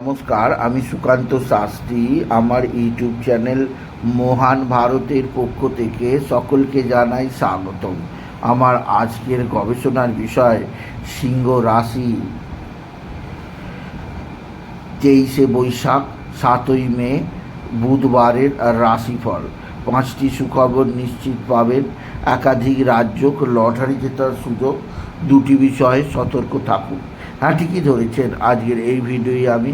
নমস্কার, আমি সুকান্ত শাস্ত্রী। আমার ইউটিউব চ্যানেল মহান ভারতের পক্ষ থেকে সকলকে জানাই স্বাগতম। আমার আজকের গবেষণার বিষয়, সিংহ রাশি। তেইশে বৈশাখ, সাতই মে, বুধবারের রাশিফল। পাঁচটি সুখবর নিশ্চিত পাবেন। একাধিক রাজ্য লটারি জেতার সুযোগ। দুটি বিষয়ে সতর্ক থাকুন। হ্যাঁ ঠিকই ধরেছেন। আজকের এই ভিডিওই আমি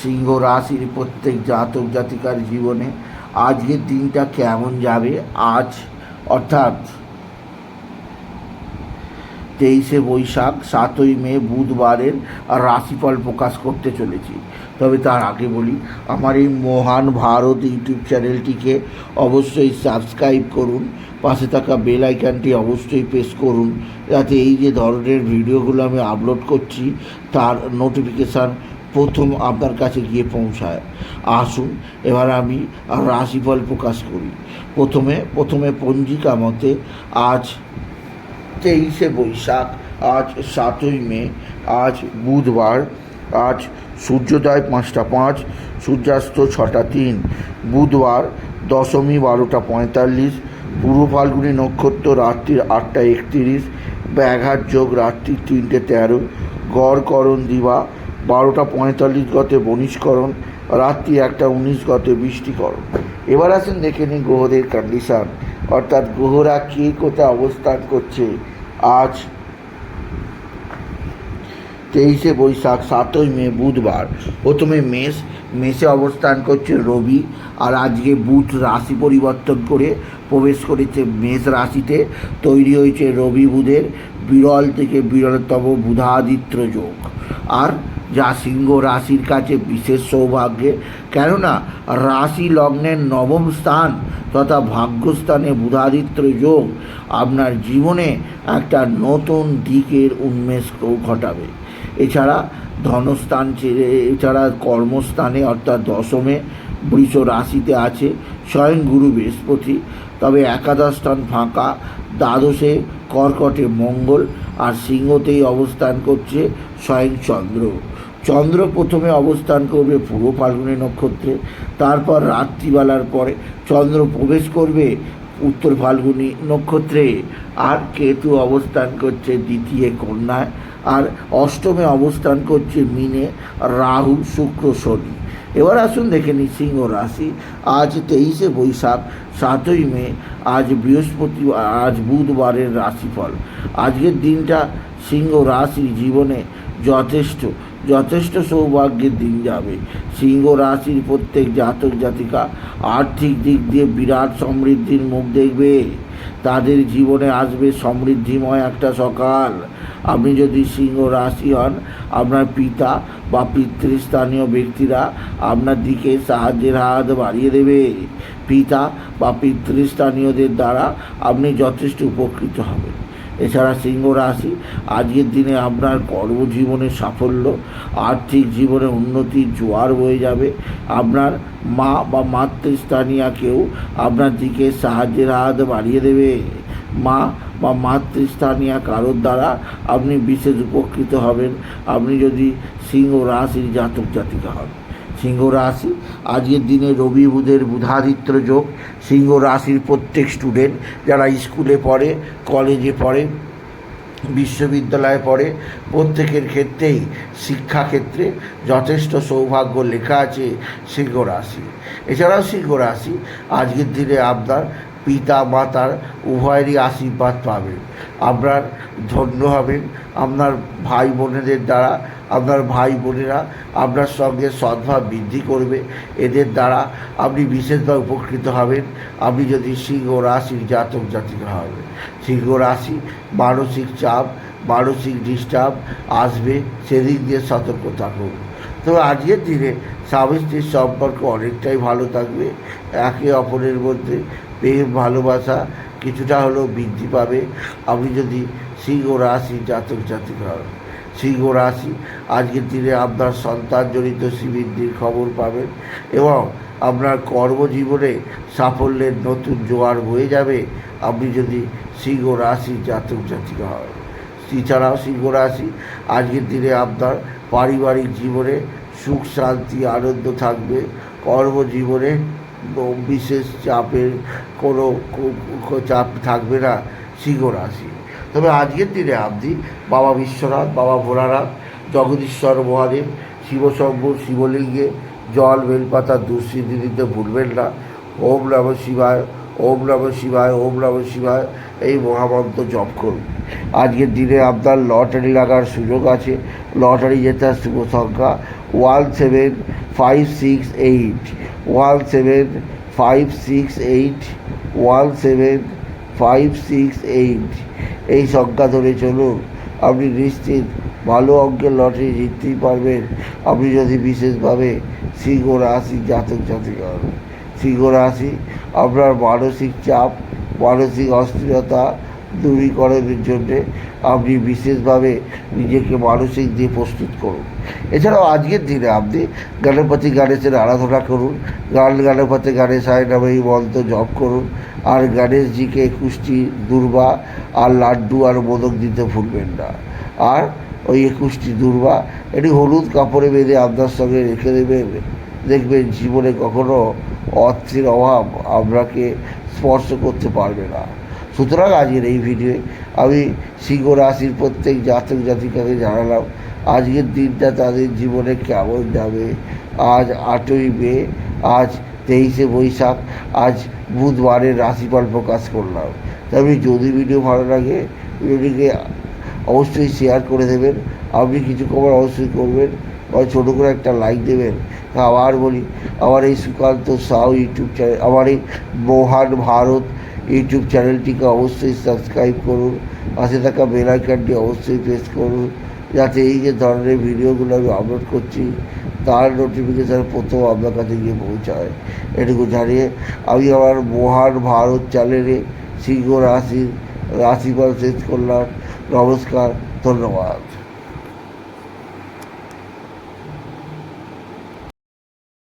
সিংহ রাশির প্রত্যেক জাতক জাতিকার জীবনে আজকের দিনটা কেমন যাবে, আজ অর্থাৎ তেইশে বৈশাখ, সাতই মে বুধবারের রাশিফল প্রকাশ করতে চলেছি। তবে তার আগে বলি, আমার এই মহান ভারত ইউটিউব চ্যানেলটিকে অবশ্যই সাবস্ক্রাইব করুন, পাশে থাকা বেল আইকনটি অবশ্যই প্রেস করুন, যাতে এই যে ধরনের ভিডিওগুলো আমি আপলোড করছি, তার নোটিফিকেশান প্রথম আপনার কাছে গিয়ে পৌঁছায়। আসুন, এবার আমি রাশিফল প্রকাশ করি। প্রথমে প্রথমে পঞ্জিকা মতে আজ তেইশে বৈশাখ, আজ সাতই মে, আজ বুধবার, আজ সূর্যোদয় পাঁচটা পাঁচ, সূর্যাস্ত ছটা তিন, বুধবার দশমী বারোটা পঁয়তাল্লিশ, পূর্ব ফাল্গুনি নক্ষত্র রাত্রির আটটা একত্রিশ, ব্যাঘাত যোগ রাত্রি তিনটে তেরো গড়করণ দিবা বারোটা পঁয়তাল্লিশ গতে বনিষ্করণ রাত্রি একটা উনিশ গতে বৃষ্টিকরণ। এবার আসেন দেখে নিন গ্রহদের কন্ডিশন অর্থাৎ গ্রহরা কে কোথায় অবস্থান করছে? আজ তেইশে বৈশাখ, সাতই মে, বুধবার। প্রথমে মেষ, মেষে অবস্থান করছে রবি, আর আজকে বুধ রাশি পরিবর্তন করে প্রবেশ করেছে মেষ রাশিতে। তৈরি হয়েছে রবি বুধের বিরল থেকে বিরলতম বুধাদিত্য যোগ। আর যা সিংহ রাশির কাছে বিশেষ সৌভাগ্যে, কেননা রাশি লগ্নের নবম স্থান তথা ভাগ্যস্থানে বুধাদিত্য যোগ আপনার জীবনে একটা নতুন দিকের উন্মেষ ঘটাবে। এছাড়া ধনস্থান ছেড়ে, এছাড়া কর্মস্থানে অর্থাৎ দশমে বৃষ রাশিতে আছে স্বয়ং গুরু বৃহস্পতি। তবে একাদশ স্থান ফাঁকা, দ্বাদশে কর্কটে মঙ্গল, আর সিংহতেই অবস্থান করছে স্বয়ং চন্দ্র। চন্দ্র প্রথমে অবস্থান করবে পূর্ব ফাল্গুনী নক্ষত্রে, তারপর রাত্রিবেলার পরে চন্দ্র প্রবেশ করবে উত্তর ফাল্গুনী নক্ষত্রে। আর কেতু অবস্থান করছে দ্বিতীয় কন্যায়, আর অষ্টমে অবস্থান করছে মিনে, রাহু, শুক্র, শনি। এবার আসুন দেখে নিই সিংহ রাশি। আজ তেইশে বৈশাখ, সাতই মে, আজ বৃহস্পতি, আজ বুধবারের রাশিফল। আজকের দিনটা সিংহ রাশির জীবনে যথেষ্ট যথেষ্ট সৌভাগ্যের দিন যাবে। সিংহ রাশির প্রত্যেক জাতক জাতিকা আর্থিক দিক দিয়ে বিরাট সমৃদ্ধির মুখ দেখবে। তাদের জীবনে আসবে সমৃদ্ধিময় একটা সকাল। আপনি যদি সিংহ রাশি হন, আপনার পিতা বা পিতৃস্থানীয় ব্যক্তিরা আপনার দিকে সাহায্যের হাত বাড়িয়ে দেবে। পিতা বা পিতৃস্থানীয়দের দ্বারা আপনি যথেষ্ট উপকৃত হবেন। এছাড়া সিংহ রাশি, আজকের দিনে আপনার কর্মজীবনে সাফল্য, আর্থিক জীবনে উন্নতির জোয়ার বয়ে যাবে। আপনার মা বা মাতৃস্থানীয় কেউ আপনার দিকে সাহায্যের হাত বাড়িয়ে দেবে। মা বা মাতৃস্থানীয় কারোর দ্বারা আপনি বিশেষ উপকৃত হবেন। আপনি যদি সিংহ রাশির জাতক জাতিকা হন। সিংহ রাশি। আজকের দিনে রবি বুধের বুধাদিত্য যোগ, সিংহ রাশির প্রত্যেক স্টুডেন্ট যারা স্কুলে পড়ে কলেজে পড়ে, বিশ্ববিদ্যালয়ে পড়ে, প্রত্যেকের ক্ষেত্রেই শিক্ষাক্ষেত্রে যথেষ্ট সৌভাগ্য লেখা আছে সিংহ রাশি। এছাড়াও সিংহ রাশি, আজকের দিনে আপনার পিতা, মাতার উভয়েরই আশীর্বাদ পাবেন। আপনার ধন্য হবেন। আপনার ভাই বোনেদের দ্বারা আপনার ভাই বোনেরা আপনার সঙ্গে সদ্ভাব বৃদ্ধি করবে। এদের দ্বারা আপনি বিশেষভাবে উপকৃত হবেন। আপনি যদি সিংহ রাশির জাতক জাতিকা হবেন, সিংহ রাশি মানসিক চাপ, মানসিক ডিস্টার্ব আসবে, সেদিক দিয়ে সতর্ক থাকুন। তো আজকের দিনে স্বামী স্ত্রীর সম্পর্ক অনেকটাই ভালো থাকবে। একে অপরের মধ্যে প্রেম, ভালোবাসা কিছুটা হলেও বৃদ্ধি পাবে। আপনি যদি সিংহ রাশি জাতক জাতিকা হন সিংহ রাশি। আজকের দিনে আপনার সন্তানজনিত শ্রীবৃদ্ধির খবর পাবেন এবং আপনার কর্মজীবনে সাফল্যের নতুন জোয়ার হয়ে যাবে। আপনি যদি সিংহ রাশি জাতক জাতিকা হন। এছাড়াও সিংহ রাশি, আজকের দিনে আপনার পারিবারিক জীবনে সুখ, শান্তি, আনন্দ থাকবে। কর্মজীবনে বিশেষ চাপের কোনো চাপ থাকবে না সিংহ রাশি। তবে আজকের দিনে আপনি বাবা বিশ্বনাথ, বাবা ভোলানাথ, জগদীশ্বর মহাদেব, শিবশম্ভ, শিবলিঙ্গে, জল, বেলপাতা দুঃসিদ্ধি দিতে ভুলবেন না। ওম নম শিবায়, ওম নম শিবায়, ওম নম শিবায়, এই মহামন্ত্র জপ করুন। আজকের দিনে আপনার লটারি লাগার সুযোগ আছে। লটারি জেতার শুভ সংখ্যা one seven five six eight, one seven five six eight, one seven five six eight এই সংখ্যা ধরে চলুন। আপনি নিশ্চিত ভালো অঙ্কের লটারি জিততেই পারবেন। আপনি যদি বিশেষভাবে সিংহ রাশি জাতক জাতিকা হন, সিংহ রাশি আপনার মানসিক চাপ, মানসিক অস্থিরতা দূরীকরণের জন্যে আপনি বিশেষভাবে নিজেকে মানসিক দিয়ে প্রস্তুত করুন। এছাড়াও আজকের দিনে আপনি গণপতি গণেশের আরাধনা করুন, গান গণপতি গণেশায় নামে এই মন্ত্র জপ করুন আর গণেশজিকে একুশটি দুর্বা আর লাড্ডু আর মোদক দিতে ভুলবেন না। আর ওই একুশটি দুর্বা, এটি হলুদ কাপড়ে বেঁধে আপনার সঙ্গে রেখে দেবেন দেখবেন জীবনে কখনো অর্থের অভাব আপনাকে স্পর্শ করতে পারবে না। সুতরাং আজকের এই ভিডিওয়ে আমি সিংহ রাশির প্রত্যেক জাতক জাতিকাকে জানালাম, আজকের দিনটা তাদের জীবনে কেমন যাবে? আজ আটই মে, আজ তেইশে বৈশাখ আজ বুধবারের রাশিফল প্রকাশ করলাম। তবে যদি ভিডিও ভালো লাগে, ভিডিওটিকে অবশ্যই শেয়ার করে দেবেন। আপনি কিছু খবর অবশ্যই করবেন বা ছোটো করে একটা লাইক দেবেন। আবার বলি, আমার এই সুকান্ত সাউ ইউটিউব চ্যানেল আমার এই মহান ভারত ইউটিউব চ্যানেলটিকে অবশ্যই সাবস্ক্রাইব করুন। পাশে থাকা বেল আইকনটি অবশ্যই প্রেস করুন। যাতে এই যে ধরনের ভিডিওগুলো আমি আপলোড করছি তার নোটিফিকেশান প্রথম আপনার কাছে গিয়ে পৌঁছায়। এটুকু জানিয়ে, আমি আমার মহান ভারত চ্যানেলে সিংহ রাশির রাশিফল শেষ করলাম। নমস্কার, ধন্যবাদ।